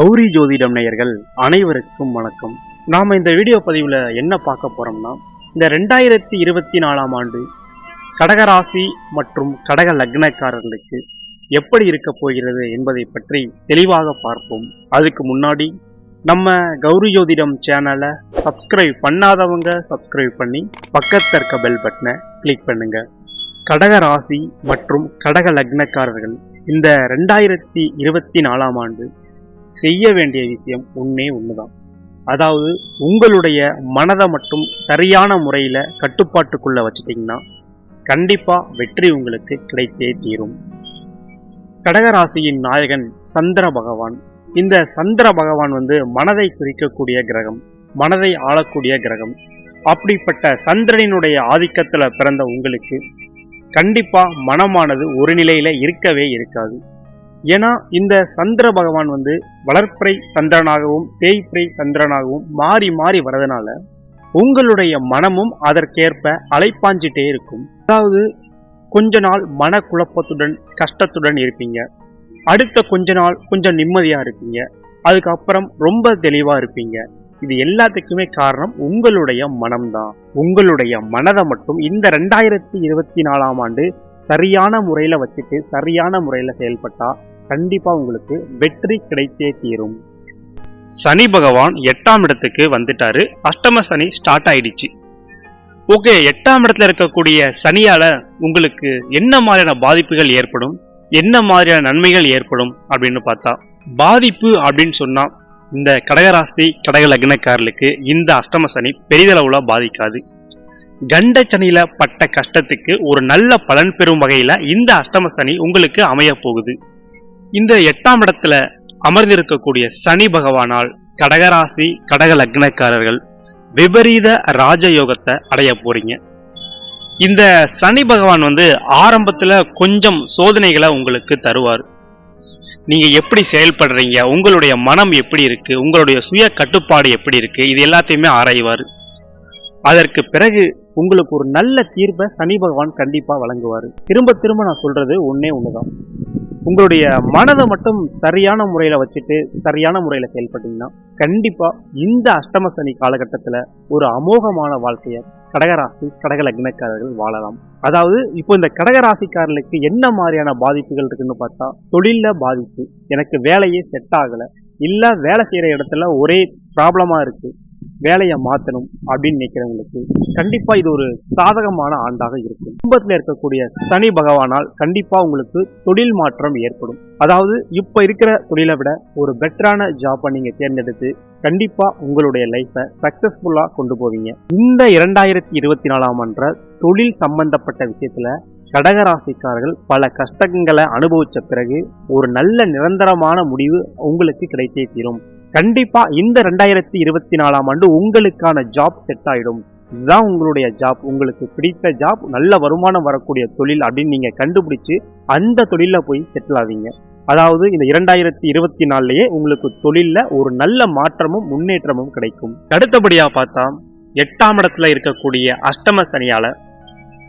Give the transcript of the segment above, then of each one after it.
கௌரி ஜோதிடம் நேயர்கள் அனைவருக்கும் வணக்கம். நாம் இந்த வீடியோ பதிவில் என்ன பார்க்க போறோம்னா இந்த ரெண்டாயிரத்தி இருபத்தி நாலாம் ஆண்டு கடகராசி மற்றும் கடக லக்னக்காரர்களுக்கு எப்படி இருக்க போகிறது என்பதை பற்றி தெளிவாக பார்ப்போம். அதுக்கு முன்னாடி நம்ம கௌரி ஜோதிடம் சேனலை சப்ஸ்கிரைப் பண்ணாதவங்க சப்ஸ்கிரைப் பண்ணி பக்கத்தில் இருக்க பெல் பட்டனை கிளிக் பண்ணுங்க. கடக ராசி மற்றும் கடக லக்னக்காரர்கள் இந்த ரெண்டாயிரத்தி இருபத்தி நாலாம் ஆண்டு செய்ய வேண்டிய விஷயம் ஒன்றே ஒண்ணுதான். அதாவது உங்களுடைய மனதை மட்டும் சரியான முறையில் கட்டுப்பாட்டுக்குள்ளே வச்சுட்டிங்கன்னா கண்டிப்பாக வெற்றி உங்களுக்கு கிடைத்தே தீரும். கடகராசியின் நாயகன் சந்திர பகவான். இந்த சந்திர பகவான் வந்து மனதை குறிக்கக்கூடிய கிரகம் மனதை ஆளக்கூடிய கிரகம். அப்படிப்பட்ட சந்திரனினுடைய ஆதிக்கத்தில் பிறந்த உங்களுக்கு கண்டிப்பாக மனமானது ஒரு நிலையில் இருக்கவே இருக்காது. ஏன்னா இந்த சந்திர பகவான் வந்து வளர்ப்பறை சந்திரனாகவும் தேய்ப்பறை சந்திரனாகவும் மாறி மாறி வரதுனால உங்களுடைய மனமும் அதற்கேற்ப அலைப்பாஞ்சிட்டே இருக்கும். அதாவது கொஞ்ச நாள் மனக்குழப்பத்துடன் கஷ்டத்துடன் இருப்பீங்க. அடுத்த கொஞ்ச நாள் கொஞ்சம் நிம்மதியா இருப்பீங்க. அதுக்கப்புறம் ரொம்ப தெளிவா இருப்பீங்க. இது எல்லாத்துக்குமே காரணம் உங்களுடைய மனம்தான். உங்களுடைய மனதை மட்டும் இந்த ரெண்டாயிரத்தி இருபத்தி நாலாம் ஆண்டு சரியான முறையில் வச்சுட்டு சரியான முறையில் செயல்பட்டால் கண்டிப்பா உங்களுக்கு வெற்றி கிடைத்தே தீரும். சனி பகவான் எட்டாம் இடத்துக்கு வந்துட்டாரு. அஷ்டம சனி ஸ்டார்ட் ஆயிடுச்சு. ஓகே எட்டாம் இடத்துல இருக்கக்கூடிய சனியால உங்களுக்கு என்ன மாதிரியான பாதிப்புகள் ஏற்படும்? என்ன மாதிரியான நன்மைகள் ஏற்படும்? அப்படின்னு பார்த்தா பாதிப்பு அப்படின்னு சொன்னா இந்த கடகராசி கடக லக்னக்காரர்களுக்கு இந்த அஷ்டம சனி பெரிதளவுல பாதிக்காது. கண்ட சனியில பட்ட கஷ்டத்துக்கு ஒரு நல்ல பலன் பெறும் வகையில இந்த அஷ்டம சனி உங்களுக்கு அமைய போகுது. இந்த எட்டாம் இடத்துல அமர்ந்திருக்கக்கூடிய சனி பகவானால் கடகராசி கடக லக்னக்காரர்கள் விபரீத ராஜயோகத்தை அடைய போறீங்க. இந்த சனி பகவான் வந்து ஆரம்பத்துல கொஞ்சம் சோதனைகளை உங்களுக்கு தருவார். நீங்க எப்படி செயல்படுறீங்க உங்களுடைய மனம் எப்படி இருக்கு உங்களுடைய சுய கட்டுப்பாடு எப்படி இருக்கு இது எல்லாத்தையுமே ஆராய்வார். அதற்கு பிறகு உங்களுக்கு ஒரு நல்ல தீர்ப்பை சனி பகவான் கண்டிப்பா வழங்குவார். திரும்ப திரும்ப நான் சொல்றது ஒன்னே ஒண்ணுதான். உங்களுடைய மனதை மட்டும் சரியான முறையில் வச்சுட்டு சரியான முறையில் செயல்பட்டீங்கன்னா கண்டிப்பாக இந்த அஷ்டம சனி காலகட்டத்தில் ஒரு அமோகமான வாழ்க்கையை கடகராசி கடக லக்னக்காரர்கள் வாழலாம். அதாவது இப்போ இந்த கடகராசிக்காரர்களுக்கு என்ன மாதிரியான பாதிப்புகள் இருக்குன்னு பார்த்தா தொழிலில் பாதிப்பு. எனக்கு வேலையே செட் ஆகலை. இல்லை வேலை செய்கிற இடத்துல ஒரே ப்ராப்ளமாக இருக்குது வேலையை மாற்றணும் அப்படின்னு நினைக்கிறவங்களுக்கு கண்டிப்பாக இது ஒரு சாதகமான ஆண்டாக இருக்கும். குடும்பத்தில் இருக்கக்கூடிய சனி பகவானால் கண்டிப்பாக உங்களுக்கு தொழில் மாற்றம் ஏற்படும். அதாவது இப்போ இருக்கிற தொழிலை விட ஒரு பெட்டரான ஜாப்பை நீங்கள் தேர்ந்தெடுத்து கண்டிப்பாக உங்களுடைய லைஃப்பை சக்ஸஸ்ஃபுல்லாக கொண்டு போவீங்க. இந்த இரண்டாயிரத்தி இருபத்தி நாலாம் அன்ற தொழில் சம்பந்தப்பட்ட விஷயத்தில் கடகராசிக்காரர்கள் பல கஷ்டங்களை அனுபவித்த பிறகு ஒரு நல்ல நிரந்தரமான முடிவு உங்களுக்கு கிடைத்தே தீரும். கண்டிப்பா இந்த ரெண்டாயிரத்தி இருபத்தி நாலாம் ஆண்டு உங்களுக்கான ஜாப் செட் ஆயிடும். இதுதான் உங்களுடைய ஜாப் உங்களுக்கு பிடித்த ஜாப் நல்ல வருமானம் வரக்கூடிய தொழில் அப்படின்னு நீங்க கண்டுபிடிச்சு அந்த தொழில போய் செட்டில் ஆவீங்க. அதாவது இந்த இரண்டாயிரத்தி இருபத்தி நாலுலயே உங்களுக்கு தொழிலில் ஒரு நல்ல மாற்றமும் முன்னேற்றமும் கிடைக்கும். அடுத்தபடியா பார்த்தா எட்டாம் இடத்துல இருக்கக்கூடிய அஷ்டம சனியால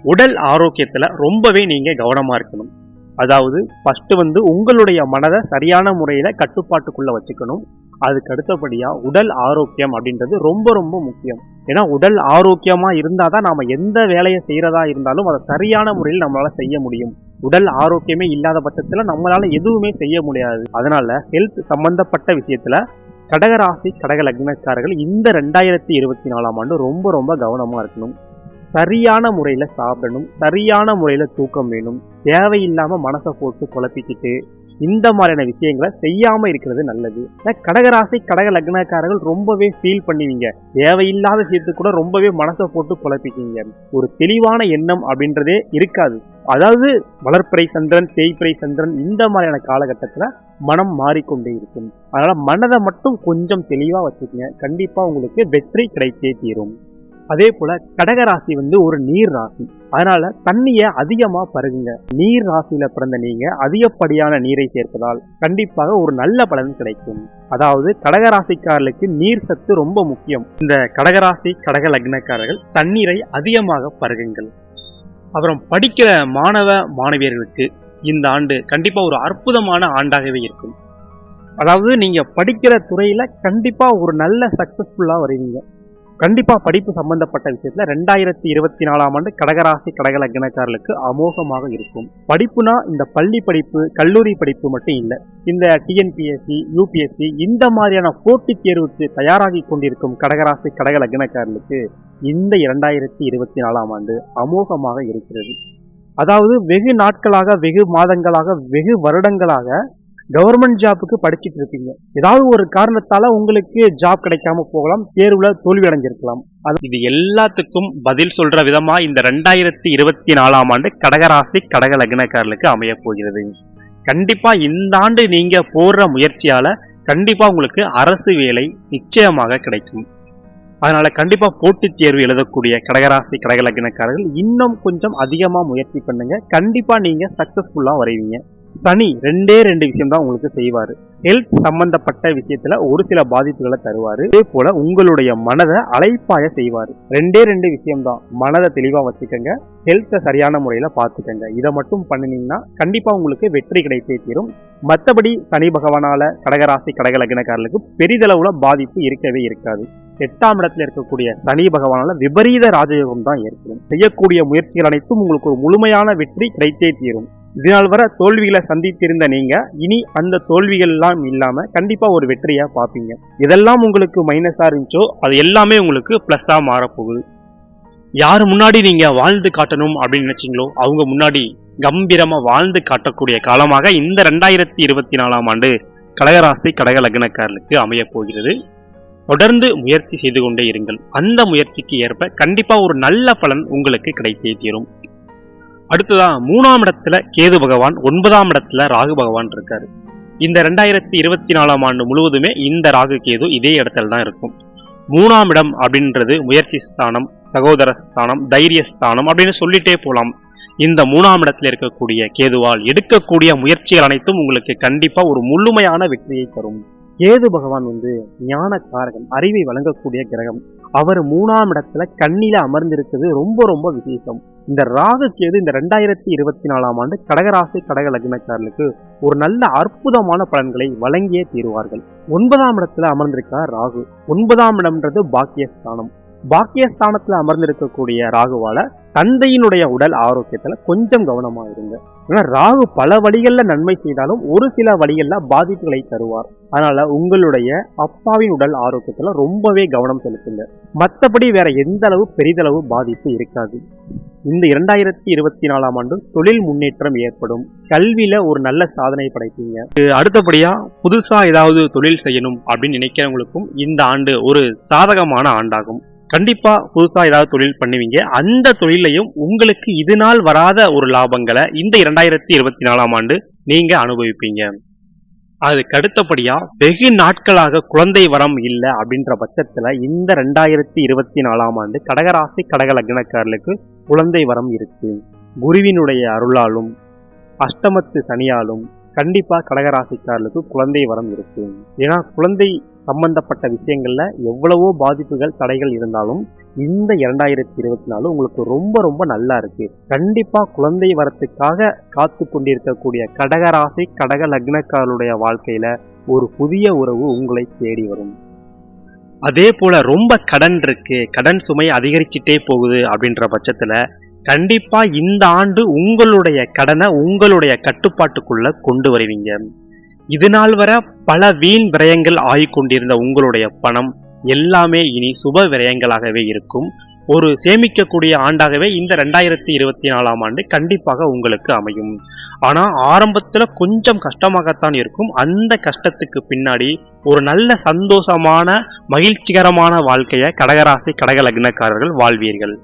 உடல் ஆரோக்கியத்துல ரொம்பவே நீங்க கவனமா இருக்கணும். அதாவது ஃபர்ஸ்ட் வந்து உங்களுடைய மனதை சரியான முறையில கட்டுப்பாட்டுக்குள்ள வச்சுக்கணும். அதுக்கு அடுத்தபடியாக உடல் ஆரோக்கியம் அப்படின்றது ரொம்ப ரொம்ப முக்கியம். ஏன்னா உடல் ஆரோக்கியமாக இருந்தால் தான் நாம் எந்த வேலையை செய்கிறதா இருந்தாலும் அதை சரியான முறையில் நம்மளால் செய்ய முடியும். உடல் ஆரோக்கியமே இல்லாத பட்சத்தில் நம்மளால் எதுவுமே செய்ய முடியாது. அதனால் ஹெல்த் சம்பந்தப்பட்ட விஷயத்தில் கடகராசி கடக லக்னக்காரர்கள் இந்த ரெண்டாயிரத்தி இருபத்தி நாலாம் ஆண்டு ரொம்ப ரொம்ப கவனமாக இருக்கணும். சரியான முறையில் சாப்பிடணும். சரியான முறையில் தூக்கம் வேணும். தேவையில்லாமல் மனசை போட்டு குழப்பிக்கிட்டு இந்த மாதிரியான விஷயங்களை செய்யாம இருக்கிறது நல்லது. கடகராசி கடக லக்னக்காரர்கள் ரொம்பவே ஃபீல் பண்ணுவீங்க. தேவையில்லாத விஷயத்துக்கு கூட ரொம்பவே மனசை போட்டு குழப்பிக்கிங்க ஒரு தெளிவான எண்ணம் அப்படின்றதே இருக்காது. அதாவது வளர்ப்பிறை சந்திரன் தேய்ப்பிறை சந்திரன் இந்த மாதிரியான காலகட்டத்தில் மனம் மாறிக்கொண்டே இருக்கும். அதனால மனதை மட்டும் கொஞ்சம் தெளிவாக வச்சுக்கோங்க. கண்டிப்பாக உங்களுக்கு வெற்றி கிடைத்தே தீரும். அதே போல கடகராசி வந்து ஒரு நீர் ராசி. அதனால தண்ணிய அதிகமா பருகுங்க. நீர் ராசியில பிறந்த நீங்க அதிகப்படியான நீரை சேர்ப்பதால் கண்டிப்பாக ஒரு நல்ல பலன் கிடைக்கும். அதாவது கடகராசிக்காரர்களுக்கு நீர் சத்து ரொம்ப முக்கியம். இந்த கடகராசி கடக லக்னக்காரர்கள் தண்ணீரை அதிகமாக பருகுங்கள். அப்புறம் படிக்கிற மாணவ மாணவியர்களுக்கு இந்த ஆண்டு கண்டிப்பா ஒரு அற்புதமான ஆண்டாகவே இருக்கும். அதாவது நீங்க படிக்கிற துறையில கண்டிப்பா ஒரு நல்ல சக்சஸ்ஃபுல்லா வருவீங்க. கண்டிப்பாக படிப்பு சம்பந்தப்பட்ட விஷயத்தில் ரெண்டாயிரத்தி இருபத்தி நாலாம் ஆண்டு கடகராசி கடக லக்னக்காரர்களுக்கு அமோகமாக இருக்கும். படிப்புனா இந்த பள்ளி படிப்பு கல்லூரி படிப்பு மட்டும் இல்லை. இந்த டிஎன்பிஎஸ்சி யூபிஎஸ்சி இந்த மாதிரியான போட்டித் தேர்வுக்கு தயாராகி கொண்டிருக்கும் கடகராசி கடக லக்னக்காரர்களுக்கு இந்த இரண்டாயிரத்தி இருபத்தி நாலாம் ஆண்டு அமோகமாக இருக்கிறது. அதாவது வெகு நாட்களாக வெகு மாதங்களாக வெகு வருடங்களாக கவர்மெண்ட் ஜாப்புக்கு படிச்சுட்டு இருக்கீங்க. ஏதாவது ஒரு காரணத்தால உங்களுக்கு ஜாப் கிடைக்காம போகலாம் தேர்வுல தோல்வி அடைஞ்சிருக்கலாம் அது இது எல்லாத்துக்கும் பதில் சொல்ற விதமா இந்த ரெண்டாயிரத்தி இருபத்தி நாலாம் ஆண்டு கடகராசி கடக லக்னக்காரர்களுக்கு அமைய போகிறது. கண்டிப்பா இந்த ஆண்டு நீங்க போடுற முயற்சியால கண்டிப்பா உங்களுக்கு அரசு வேலை நிச்சயமாக கிடைக்கும். அதனால கண்டிப்பா போட்டித் தேர்வு எழுதக்கூடிய கடகராசி கடக லக்னக்காரர்கள் இன்னும் கொஞ்சம் அதிகமா முயற்சி பண்ணுங்க. கண்டிப்பா நீங்க சக்சஸ்ஃபுல்லா வரைவீங்க. சனி ரெண்டே ரெண்டு விஷயம் தான் உங்களுக்கு செய்வார். ஹெல்த் சம்பந்தப்பட்ட விஷயத்துல ஒரு சில பாதிப்புகளை தருவார். அதே போல உங்களுடைய மனதை அலைப்பாய செய்வார். ரெண்டே ரெண்டு விஷயம் தான் மனதை தெளிவா வச்சுக்கோங்க. ஹெல்த்தை சரியான முறையில பார்த்துக்கங்க. இதை மட்டும் பண்ணினீங்கன்னா கண்டிப்பா உங்களுக்கு வெற்றி கிடைத்தே தீரும். மற்றபடி சனி பகவானால கடகராசி கடக லக்னக்காரர்களுக்கு பெரிதளவுல பாதிப்பு இருக்கவே இருக்காது. எட்டாம் இடத்துல இருக்கக்கூடிய சனி பகவானால விபரீத ராஜயோகம் தான் ஏற்படும். செய்யக்கூடிய முயற்சிகள் அனைத்தும் உங்களுக்கு ஒரு முழுமையான வெற்றி கிடைத்தே தீரும். இதனால் வர தோல்விகளை சந்தித்திருந்த நீங்க இனி அந்த தோல்விகள் எல்லாம் இல்லாம கண்டிப்பா ஒரு வெற்றியா பார்ப்பீங்க இதெல்லாம் உங்களுக்கு மைனஸா இருந்துச்சோ அது எல்லாமே உங்களுக்கு பிளஸ்ஸா மாறப்போகுது. யார் முன்னாடி நீங்க வாழ்ந்து காட்டணும் அப்படின்னு நினைச்சீங்களோ அவங்க முன்னாடி கம்பீரமா வாழ்ந்து காட்டக்கூடிய காலமாக இந்த ரெண்டாயிரத்தி இருபத்தி நாலாம் ஆண்டு கடகராசி கடக லக்னக்காரனுக்கு அமைய போகிறது. தொடர்ந்து முயற்சி செய்து கொண்டே இருங்கள். அந்த முயற்சிக்கு ஏற்ப கண்டிப்பா ஒரு நல்ல பலன் உங்களுக்கு கிடைத்தே தீரும். அடுத்ததா மூணாம் இடத்துல கேது பகவான் ஒன்பதாம் இடத்துல ராகு பகவான் இருக்காரு. இந்த ரெண்டாயிரத்தி இருபத்தி நாலாம் ஆண்டு முழுவதுமே இந்த ராகு கேது இதே இடத்துல தான் இருக்கும். மூணாம் இடம் அப்படின்றது முயற்சி ஸ்தானம் சகோதர ஸ்தானம் தைரிய ஸ்தானம் அப்படின்னு சொல்லிட்டே போலாம். இந்த மூணாம் இடத்துல இருக்கக்கூடிய கேதுவால் எடுக்கக்கூடிய முயற்சிகள் அனைத்தும் உங்களுக்கு கண்டிப்பா ஒரு முழுமையான வெற்றியை தரும். கேது பகவான் வந்து ஞான காரகன் அறிவை வழங்கக்கூடிய கிரகம். அவர் மூணாம் இடத்துல கண்ணில அமர்ந்திருக்கிறது ரொம்ப ரொம்ப விசேஷம். இந்த ராகு கேது இந்த ரெண்டாயிரத்தி இருபத்தி நாலாம் ஆண்டு கடகராசி கடக லக்னக்காரர்களுக்கு ஒரு நல்ல அற்புதமான பலன்களை வழங்கியே தீருவார்கள். ஒன்பதாம் இடத்துல அமர்ந்திருக்கார் ராகு. ஒன்பதாம் இடம்ன்றது பாக்கியஸ்தானம். பாக்கியஸ்தானத்துல அமர்ந்திருக்கக்கூடிய ராகுவால தந்தையினுடைய உடல் ஆரோக்கியத்துல கொஞ்சம் கவனமா இருங்க. ஏன்னா ராகு பல வழிகள்ல நன்மை செய்தாலும் ஒரு சில வழிகள்ல பாதிப்புகளை தருவார். அதனால உங்களுடைய அப்பாவின் உடல் ஆரோக்கியத்துல ரொம்பவே கவனம் செலுத்துங்க. மற்றபடி வேற எந்த அளவு பெரிதளவு பாதிப்பு இருக்காது. இந்த இரண்டாயிரத்தி இருபத்தி நாலாம் ஆண்டு தொழில் முன்னேற்றம் ஏற்படும். கல்வியில ஒரு நல்ல சாதனை படைப்பீங்க. இது அடுத்தபடியா புதுசா ஏதாவது தொழில் செய்யணும் அப்படின்னு நினைக்கிறவங்களுக்கும் இந்த ஆண்டு ஒரு சாதகமான ஆண்டாகும். கண்டிப்பாக புதுசாக ஏதாவது தொழில் பண்ணுவீங்க. அந்த தொழிலையும் உங்களுக்கு இது நாள் வராத ஒரு லாபங்களை இந்த இரண்டாயிரத்தி இருபத்தி நாலாம் ஆண்டு நீங்கள் அனுபவிப்பீங்க. அதுக்கு அடுத்தபடியாக வெகு நாட்களாக குழந்தை வரம் இல்லை அப்படின்ற பட்சத்தில் இந்த ரெண்டாயிரத்தி இருபத்தி நாலாம் ஆண்டு கடகராசி கடக லக்னக்காரர்களுக்கு குழந்தை வரம் இருக்கு. குருவினுடைய அருளாலும் அஷ்டமத்து சனியாலும் கண்டிப்பாக கடகராசிக்காரர்களுக்கு குழந்தை வரம் இருக்கு. ஏன்னா குழந்தை சம்பந்தப்பட்ட விஷயங்களில் எவ்வளவோ பாதிப்புகள் தடைகள் இருந்தாலும் இந்த இரண்டாயிரத்தி இருபத்தி நாலு உங்களுக்கு ரொம்ப ரொம்ப நல்லா இருக்கு. கண்டிப்பா குழந்தை வரத்துக்காக காத்து கொண்டிருக்கக்கூடிய கடகராசி கடக லக்னக்காரருடைய வாழ்க்கையில ஒரு புதிய உறவு உங்களை தேடி வரும். அதே போல ரொம்ப கடன் இருக்கு. கடன் சுமை அதிகரிச்சுட்டே போகுது அப்படின்ற பட்சத்துல கண்டிப்பா இந்த ஆண்டு உங்களுடைய கடனை உங்களுடைய கட்டுப்பாட்டுக்குள்ள கொண்டு வருவீங்க. இது நாள் பல வீண் விரயங்கள் ஆகிக்கொண்டிருந்த உங்களுடைய பணம் எல்லாமே இனி சுப விரயங்களாகவே இருக்கும். ஒரு சேமிக்கக்கூடிய ஆண்டாகவே இந்த ரெண்டாயிரத்தி இருபத்தி நாலாம் ஆண்டு கண்டிப்பாக உங்களுக்கு அமையும். ஆனால் ஆரம்பத்தில் கொஞ்சம் கஷ்டமாகத்தான் இருக்கும். அந்த கஷ்டத்துக்கு பின்னாடி ஒரு நல்ல சந்தோஷமான மகிழ்ச்சிகரமான வாழ்க்கையை கடகராசி கடக லக்னக்காரர்கள் வாழ்வீர்கள்.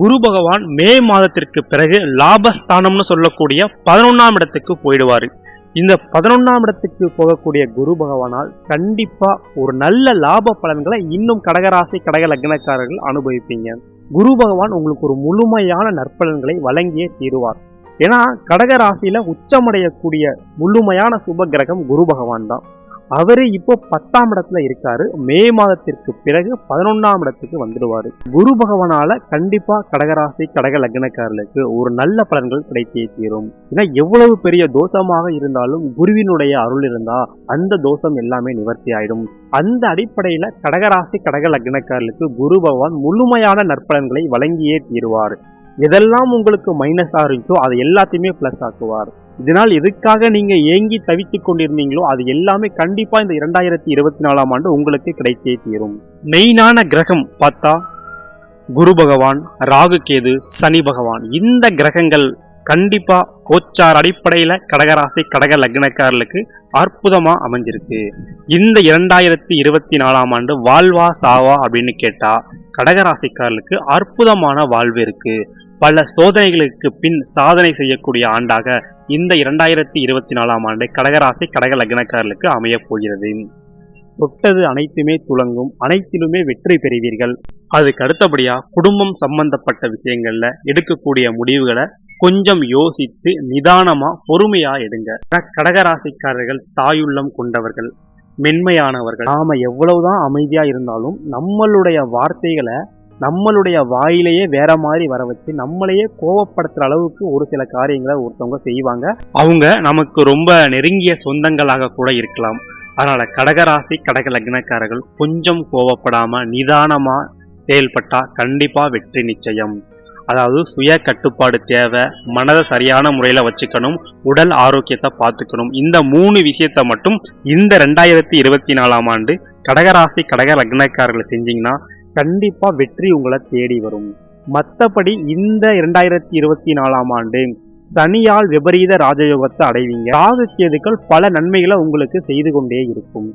குரு பகவான் மே மாதத்திற்கு பிறகு லாபஸ்தானம்னு சொல்லக்கூடிய பதினொன்றாம் இடத்துக்கு போயிடுவார். இந்த பதினொன்றாம் இடத்துக்கு போகக்கூடிய குரு பகவானால் கண்டிப்பா ஒரு நல்ல லாப பலன்களை இன்னும் கடகராசி கடக லக்னக்காரர்கள் அனுபவிப்பீங்க. குரு பகவான் உங்களுக்கு ஒரு முழுமையான நற்பலன்களை வழங்கியே தீருவார். ஏன்னா கடகராசியில உச்சமடையக்கூடிய முழுமையான சுப கிரகம் குரு பகவான் தான். அவரு இப்போ பத்தாம் இடத்துல இருக்காரு. மே மாதத்திற்கு பிறகு பதினொன்னாம் இடத்துக்கு வந்துடுவாரு. குரு பகவானால கண்டிப்பா கடகராசி கடக லக்னக்காரர்களுக்கு ஒரு நல்ல பலன்கள் கிடைத்தே தீரும். ஏன்னா எவ்வளவு பெரிய தோஷமாக இருந்தாலும் குருவினுடைய அருள் இருந்தா அந்த தோஷம் எல்லாமே நிவர்த்தி ஆயிடும். அந்த அடிப்படையில கடகராசி கடக லக்னக்காரர்களுக்கு குரு பகவான் முழுமையான நற்பலன்களை வழங்கியே தீருவார். எதெல்லாம் உங்களுக்கு மைனஸாக இருந்துச்சோ அதை எல்லாத்தையுமே பிளஸ் ஆக்குவார். இதனால் எதுக்காக நீங்க ஏங்கி தவித்துக் கொண்டிருந்தீங்களோ அது எல்லாமே கண்டிப்பா இந்த இரண்டாயிரத்தி இருபத்தி நாலாம் ஆண்டு உங்களுக்கு கிடைத்தே தீரும். மெயினான கிரகம் பார்த்தா குரு பகவான் ராகுகேது சனி பகவான். இந்த கிரகங்கள் கண்டிப்பா கோச்சார் அடிப்படையில கடகராசி கடக லக்னக்காரர்களுக்கு அற்புதமா அமைஞ்சிருக்கு. இந்த இரண்டாயிரத்தி இருபத்தி நாலாம் ஆண்டு வாழ்வா சாவா அப்படின்னு கேட்டா கடகராசிக்காரர்களுக்கு அற்புதமான வாழ்வு இருக்கு. பல சோதனைகளுக்கு பின் சாதனை செய்யக்கூடிய ஆண்டாக இந்த இரண்டாயிரத்தி இருபத்தி நாலாம் ஆண்டு கடகராசி கடக லக்னக்காரர்களுக்கு அமையப் போகிறது. தொட்டது அனைத்துமே துளங்கும். அனைத்திலுமே வெற்றி பெறுவீர்கள். அதுக்கு அடுத்தபடியா குடும்பம் சம்பந்தப்பட்ட விஷயங்கள்ல எடுக்கக்கூடிய முடிவுகளை கொஞ்சம் யோசித்து நிதானமா பொறுமையா எடுங்க. கடகராசிக்காரர்கள் தாயுள்ளம் கொண்டவர்கள். மென்மையானவர்கள். நாம எவ்வளவுதான் அமைதியா இருந்தாலும் நம்மளுடைய வார்த்தைகளை நம்மளுடைய வாயிலேயே வேற மாதிரி வர வச்சு நம்மளையே கோவப்படுத்துற அளவுக்கு ஒரு சில காரியங்களை ஒருத்தவங்க செய்வாங்க. அவங்க நமக்கு ரொம்ப நெருங்கிய சொந்தங்களாக கூட இருக்கலாம். அதனால கடகராசி கடக லக்னக்காரர்கள் கொஞ்சம் கோவப்படாம நிதானமா செயல்பட்டா கண்டிப்பா வெற்றி நிச்சயம். அதாவது சுய கட்டுப்பாடு தேவை மனதை சரியான முறையில் வச்சுக்கணும் உடல் ஆரோக்கியத்தை பார்த்துக்கணும். இந்த மூணு விஷயத்த மட்டும் இந்த ரெண்டாயிரத்தி இருபத்தி நாலாம் ஆண்டு கடகராசி கடக லக்னக்காரர்களை செஞ்சீங்கன்னா கண்டிப்பாக வெற்றி உங்களை தேடி வரும். மற்றபடி இந்த இரண்டாயிரத்தி இருபத்தி நாலாம் ஆண்டு சனியால் விபரீத ராஜயோகத்தை அடைவீங்க. ராகு கேதுக்கள் பல நன்மைகளை உங்களுக்கு செய்து கொண்டே இருக்கும்.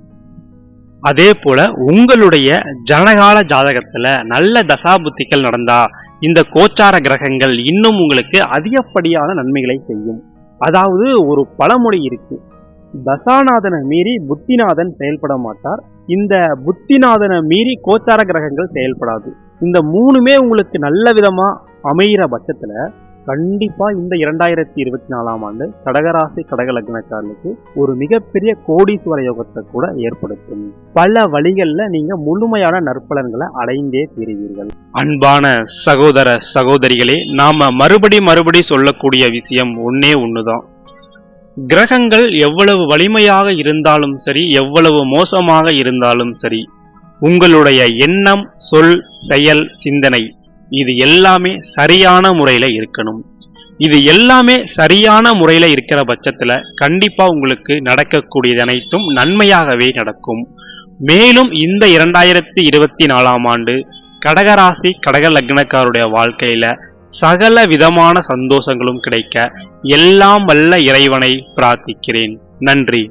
அதே போல உங்களுடைய ஜனகால ஜாதகத்துல நல்ல தசாபுத்திகள் நடந்தா இந்த கோச்சார கிரகங்கள் இன்னும் உங்களுக்கு அதிகப்படியான நன்மைகளை செய்யும். அதாவது ஒரு பழமொழி இருக்கு. தசாநாதனை மீறி புத்திநாதன் செயல்பட மாட்டார். இந்த புத்திநாதனை மீறி கோச்சார கிரகங்கள் செயல்படாது. இந்த மூணுமே உங்களுக்கு நல்ல விதமா அமைகிற பட்சத்துல கண்டிப்பா இந்த இரண்டாயிரத்தி இருபத்தி நாலாம் ஆண்டு கடகராசி கடக லக்னக்காரனுக்கு ஒரு மிகப்பெரிய கோடீஸ்வர யோகத்தை கூட ஏற்படுத்தும். பல வழிகளில் நீங்க முழுமையான நற்பலன்களை அடைந்தே தீருவீர்கள். அன்பான சகோதர சகோதரிகளே நாம மறுபடி மறுபடி சொல்லக்கூடிய விஷயம் ஒன்னே ஒண்ணுதான். கிரகங்கள் எவ்வளவு வலிமையாக இருந்தாலும் சரி எவ்வளவு மோசமாக இருந்தாலும் சரி உங்களுடைய எண்ணம் சொல் செயல் சிந்தனை இது எல்லாமே சரியான முறையில் இருக்கணும். இது எல்லாமே சரியான முறையில் இருக்கிற பட்சத்தில் கண்டிப்பாக உங்களுக்கு நடக்கக்கூடியது அனைத்தும் நன்மையாகவே நடக்கும். மேலும் இந்த இரண்டாயிரத்தி இருபத்தி நாலாம் ஆண்டு கடகராசி கடக லக்னக்காருடைய வாழ்க்கையில் சகல விதமான சந்தோஷங்களும் கிடைக்க எல்லாம் வல்ல இறைவனை பிரார்த்திக்கிறேன். நன்றி.